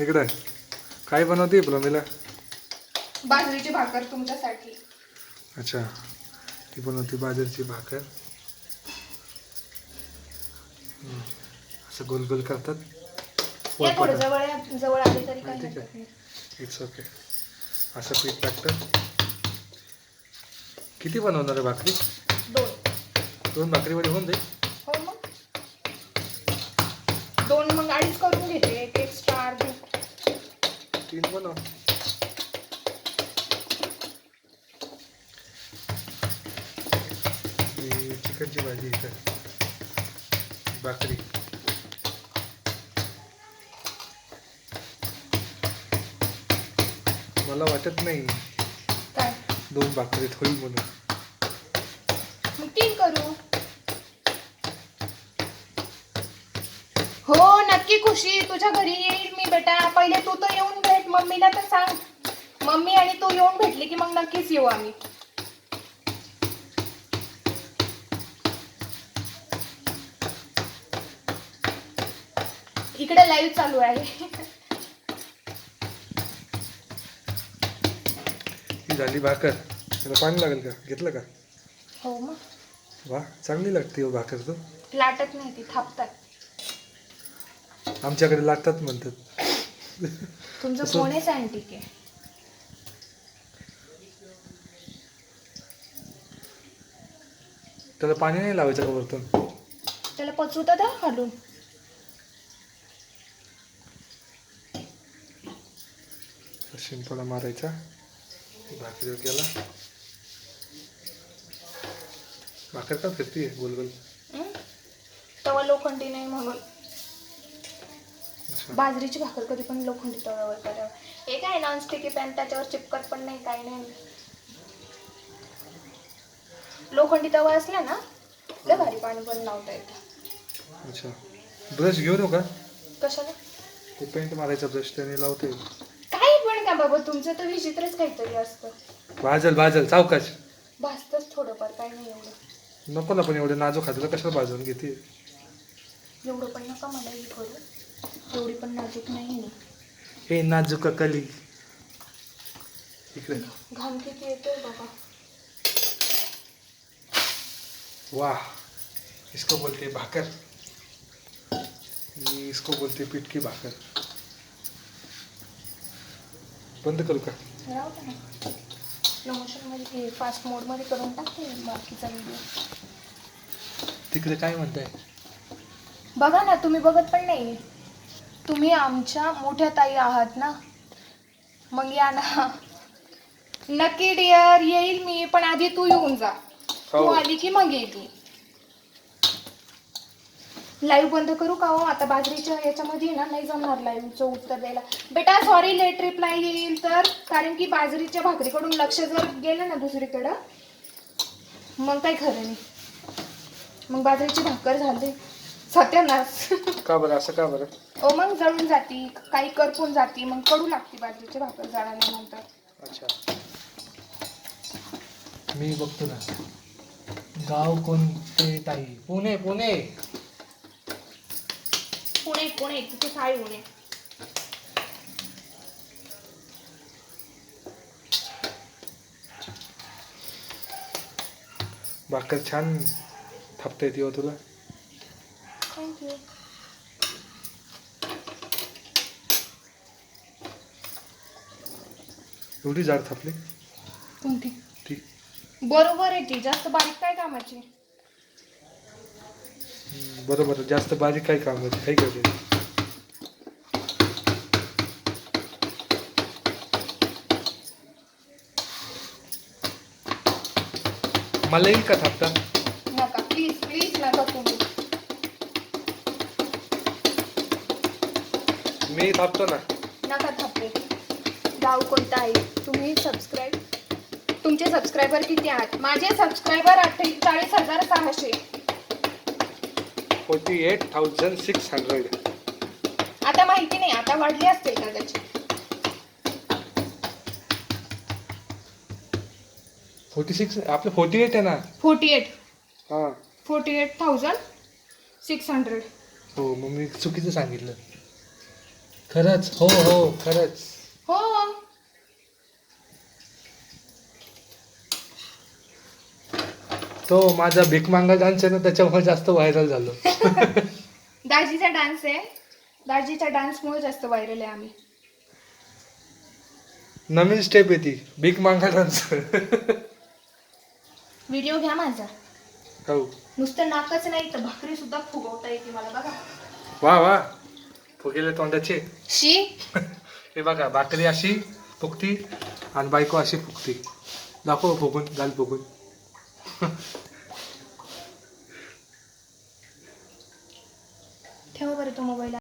इकडे काय बनवते प्रमिला बाजरीची भाकर तुमच्यासाठी. अच्छा. ती बनवते बाजरीची भाकर. हम्म. असं गोल गोल करतात. या थोडं पोळपाटात. जवळ या- जवळ आले तरी काही ठीक आहे. हरकत नाही. इट्स ओके असं पीठ टाकतं किती बनवणार आहे भाकरी? दोन. दोन भाकरीमध्ये होऊन जाईल हो मग अडीच करून घेते एक एक्स्ट्रा अर्धी. तीन बनव चिकनची भाजी इथं. भाकरी. मला वाटत नाही. काय? दोन भाकरीत होईल म्हणून. मग तीन करू हो नक्की खुशी तुझ्या घरी येईल मी बेटा. पहिले तू तर येऊन भेट मम्मीला तर सांग. मम्मी आणि तू येऊन भेटली की मग नक्कीच येऊ आम्ही. इकडे लाईव्ह चालू आहे. ही झाली भाकर. त्याला पाणी लागेल का? घेतलं का? हो मग. वा चांगली लागते हो भाकर तू. लाटत नाही ती थापतात. आमच्याकडे लागतात म्हणतात. तुमचं कोणीच अँटिक आहे? त्याला पाणी नाही लावायचं का वरतून? त्याला पचू तर द्या घालून शिंपडा मारायचा. भाकरीवर गेला भाकर का फिरतीये गोल गोल? तवा लोखंडी नाही म्हणून. बाजरीची भाकर कधी पण लोखंडी तव्यावर करावं. हे काय नॉनस्टिकी पॅन त्याच्यावर चिपकत पण नाही काही नाही. लोखंडी तवा असला ना लय भारी पाणी पण लावता येतं. अच्छा. ब्रश घेऊन का? कशाला? ते पेंट मारायचा ब्रश त्याने लावते. काही पण का बाबा तुमचं तर विचित्रच काहीतरी असतं. भाजल भाजल चावकाच भासतच थोडंफार काही नाही एवढं. नको ना पण एवढे नाजूक हाताला कशाला भाजून घेते? एवढं पण नका मला हे करू. एवढी पण नाजूक नाही आहे हे नाजूक कली. इकडे घाम किती येतोय बाबा. वाह. इसको बोलते भाकर. ये इसको बोलते पीठ की भाकर. बंद करू का? राहू दे ना. फास्ट मोडमध्ये करून टाकते बाकीचा व्हिडिओ तिकडे काय म्हणताय? बघा ना तुम्ही बघत पण नाही तुम्ही आमच्या मोठ्या ताई आहात ना? मग या ना. नक्की डिअर येईल मी पण आधी तू येऊन जा. तू हो. आली की मग येईल मी. लाईव्ह बंद करू का हो? आता बाजरीच्या याच्यामध्ये ना नाही जमणार लाईव्हचं उत्तर द्यायला. बेटा सॉरी लेट रिप्लाय येईल तर? कारण की बाजरीच्या भाकरीकडून लक्ष जर गेलं ना दुसरीकडं मग काही खरं नाही मग बाजरीची भाकर झाली. सत्यानाश. का बरं असं का बरं? ओ मग जळून जाती काही करपून जाती मग कडू लागते बाजरीची भाकर जळाल्यानंतर. अच्छा. मी बघतो ना. गाव कोणते ताई? पुणे पुणे. पुणे पुणे तिथे साळी पुणे. भाकर छान थापता येते हो तुला. थँक्यू एवढी जाड थापली? कोणती? ती. बरोबर आहे ती. जास्त बारीक काय कामाची? बरोबर जास्त बारीक काय काम होते काही करते मला येईल का थापता? नका. प्लीज प्लीज नका तुम्ही. मी थापतो ना. नका थापले गाव कोणतं आहे? तुम्ही सबस्क्राईब तुमचे सबस्क्रायबर किती आहात? माझे सबस्क्रायबर अठ्ठेचाळीस हजार सहाशे. Forty eight thousand six hundred. आता माहिती नाही आता वाढले असतील कदाचित. फोर्टी सिक्स आपलं फोर्टी एट आहे ना? Forty eight. हां. Forty eight thousand six hundred. हो मग मी चुकीचं सांगितलं. खरंच हो हो खरंच. हो. तो माझा भीक मांगा डान्स आहे ना त्याच्यामुळे जास्त व्हायरल झालो. दाजीचा डान्स आहे. दाजीच्या डान्समुळे जास्त व्हायरल आहे आम्ही. नवीन स्टेप आहे ती. भीक मांगा डान्स व्हिडिओ घ्या माझा. हो. नुसतं नाकच नाही तर भाकरी सुद्धा फुगवता येते मला बघा. वा वा. फुगेले तोंडाचे. शी? हे बघा भाकरी अशी फुगती आणि बायको अशी फुगती. दाखव फुगून घाल फुगून. ठेवा बरं तो मोबाईल.